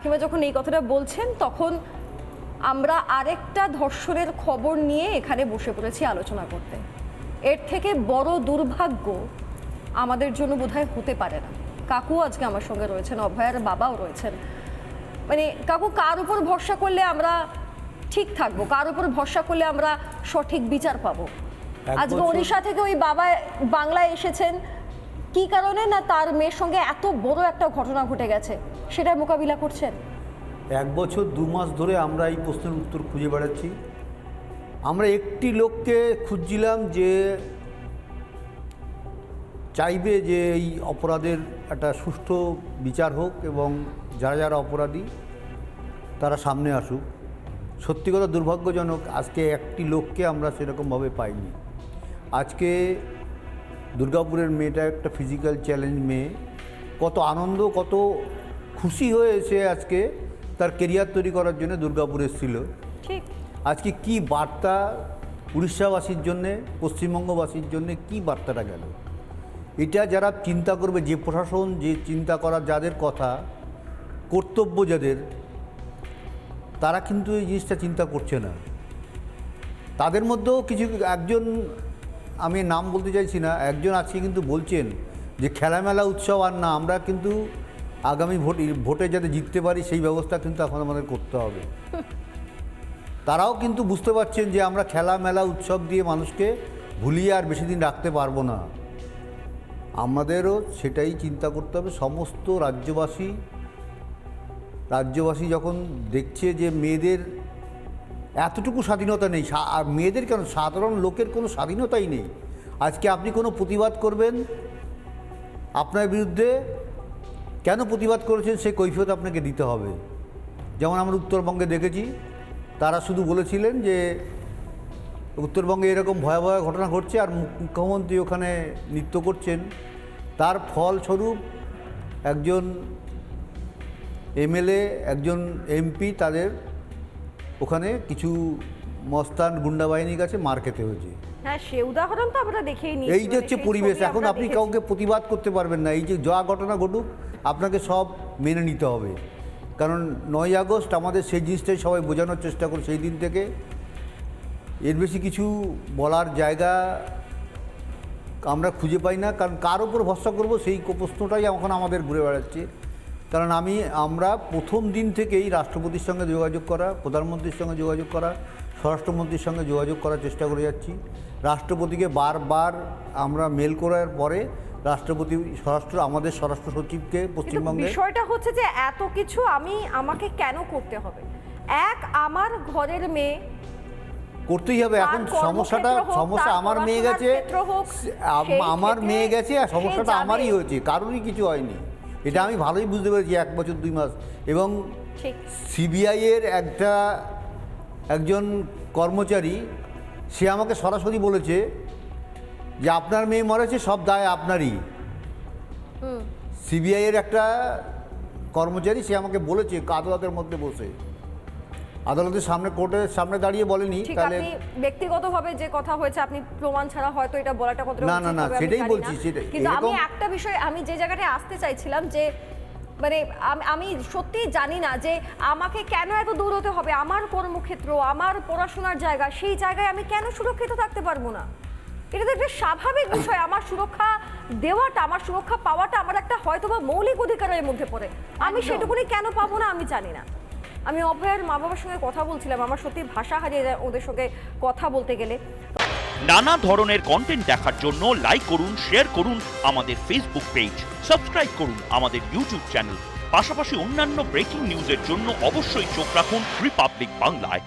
কিংবা যখন এই কথাটা বলছেন তখন আমরা আরেকটা ধর্ষণের খবর নিয়ে এখানে বসে পড়েছি আলোচনা করতে। এর থেকে বড় দুর্ভাগ্য আমাদের জন্য বোধহয় হতে পারে না। কাকু আজকে আমার সঙ্গে রয়েছেন অভয়ার বাবাও রয়েছেন। মানে কাকু কার উপর ভরসা করলে আমরা ঠিক থাকব? কার উপর ভরসা করলে আমরা সঠিক বিচার পাবো? আজকে ওড়িশা থেকে ওই বাবা বাংলায় এসেছেন কি কারণে না তার মেয়ের সঙ্গে এত বড় একটা ঘটনা ঘটে গেছে? সেটার মোকাবিলা করছেন? এক বছর দু মাস ধরে আমরা এই প্রশ্নের উত্তর খুঁজে বেড়াচ্ছি। আমরা একটি লোককে খুঁজছিলাম যে চাইবে যে এই অপরাধের একটা সুষ্ঠু বিচার হোক এবং যারা যারা অপরাধী তারা সামনে আসুক। সত্যি কথা দুর্ভাগ্যজনক আজকে একটি লোককে আমরা সেরকমভাবে পাইনি। আজকে দুর্গাপুরের মেয়েটা একটা ফিজিক্যাল চ্যালেঞ্জ মেয়ে। কত আনন্দ কত খুশি হয়ে এসে আজকে তার কেরিয়ার তৈরি করার জন্য দুর্গাপুর এসেছিল। ঠিক। আজকে কি বার্তা উড়িষ্যাবাসীর জন্যে পশ্চিমবঙ্গবাসীর জন্যে কি বার্তাটা গেল? এটা যারা চিন্তা করবে যে প্রশাসন যে চিন্তা করার যাদের কথা কর্তব্য যাদের তারা কিন্তু এই জিনিসটা চিন্তা করছে না। তাদের মধ্যেও কিছু একজন আমি নাম বলতে চাইছি না, একজন আছে কিন্তু বলছেন যে খেলামেলা উৎসব আর না, আমরা কিন্তু আগামী ভোট, ভোটে যাতে জিততে পারি সেই ব্যবস্থা কিন্তু এখন আমাদের করতে হবে। তারাও কিন্তু বুঝতে পারছেন যে আমরা খেলা মেলা উৎসব দিয়ে মানুষকে ভুলিয়ে আর বেশি দিন রাখতে পারব না। আমাদেরও সেটাই চিন্তা করতে হবে, সমস্ত রাজ্যবাসী রাজ্যবাসী যখন দেখছে যে মেয়েদের এতটুকু স্বাধীনতা নেই। আর মেয়েদের কেন? সাধারণ লোকের কোনো স্বাধীনতাই নেই। আজকে আপনি কোনো প্রতিবাদ করবেন আপনার বিরুদ্ধে? কেন প্রতিবাদ করেছেন? সেই কৈফিয়ত আপনাকে দিতে হবে। যেমন আমরা উত্তরবঙ্গে দেখেছি, তারা শুধু বলেছিলেন যে উত্তরবঙ্গে এরকম ভয়াবহ ঘটনা ঘটছে আর মুখ্যমন্ত্রী ওখানে নৃত্য করছেন। তার ফলস্বরূপ একজন এমএলএ, একজন এমপি তাদের ওখানে কিছু মস্তান গুন্ডা বাহিনীর কাছে মার খেতে হয়েছে। হ্যাঁ সে উদাহরণ তো আমরা দেখেই নিই এই যে হচ্ছে পরিবেশ এখন আপনি কাউকে প্রতিবাদ করতে পারবেন না। এই যে যা ঘটনা ঘটুক আপনাকে সব মেনে নিতে হবে। কারণ নয় আগস্ট আমাদের সেই জিনিসটাই সবাই বোঝানোর চেষ্টা করি সেই দিন থেকে। এর বেশি কিছু বলার জায়গা আমরা খুঁজে পাই না কারণ কার উপর ভরসা করব সেই প্রশ্নটাই এখন আমাদের ঘুরে বেড়াচ্ছে। কারণ আমি আমরা প্রথম দিন থেকেই রাষ্ট্রপতির সঙ্গে যোগাযোগ করা প্রধানমন্ত্রীর সঙ্গে যোগাযোগ করা স্বরাষ্ট্রমন্ত্রীর সঙ্গে যোগাযোগ করার চেষ্টা করে যাচ্ছি। রাষ্ট্রপতিকে বারবার আমরা মেল করার পরে রাষ্ট্রপতি স্বরাষ্ট্র আমাদের স্বরাষ্ট্র সচিবকে পশ্চিমবঙ্গে বিষয়টা হচ্ছে যে এত কিছু আমি আমাকে কেন করতে হবে? এক আমার ঘরের মেয়ে করতেই হবে। এখন সমস্যাটা সমস্যা আমার মেয়ে গেছে আমার মেয়ে গেছে আর সমস্যাটা আমারই হয়েছে কারোরই কিছু হয়নি। এটা আমি ভালোই বুঝতে পেরেছি এক বছর দুই মাস। এবং সিবিআইয়ের সিবিআই এর একটা একজন কর্মচারী সে আমাকে সরাসরি বলেছে যে আপনার মেয়ে মরেছে সব দায় আপনারই। সিবিআইয়ের সিবিআই এর একটা কর্মচারী সে আমাকে বলেছে আদালতের মধ্যে বসে। আদালতের সামনে কোর্টের সামনে দাঁড়িয়ে বলেনি তাহলে আপনি ব্যক্তিগতভাবে যে কথা হয়েছে আপনি প্রমাণ ছাড়া হয়তো এটা বলাটা কতটা না, না, না, সেটাই বলছি, সেটাই। কিন্তু আমি একটা বিষয় আমি যে জায়গাটায় আসতে চাইছিলাম যে মানে আমি সত্যি জানি না যে আমাকে কেন এত দূর হতে হবে আমার কর্মক্ষেত্র আমার পড়াশোনার জায়গা সেই জায়গায় আমি কেন সুরক্ষিত থাকতে পারব না? এটা তো একটা স্বাভাবিক বিষয় আমার সুরক্ষা দেওয়াটা আমার সুরক্ষা পাওয়াটা আমার একটা হয়তোবা মৌলিক অধিকারের মধ্যে পড়ে। আমি সেটুকুনি কেন পাবো না আমি জানি না। আমি অভয়ের মা বাবার সঙ্গে কথা বলছিলাম। আমার সত্যি ভাষা হারিয়ে যায় ওদের সঙ্গে কথা বলতে গেলে। নানা ধরনের কন্টেন্ট দেখার জন্য লাইক করুন শেয়ার করুন আমাদের ফেসবুক পেজ সাবস্ক্রাইব করুন আমাদের ইউটিউব চ্যানেল পাশাপাশি অন্যান্য ব্রেকিং নিউজের জন্য অবশ্যই চোখ রাখুন রিপাবলিক বাংলায়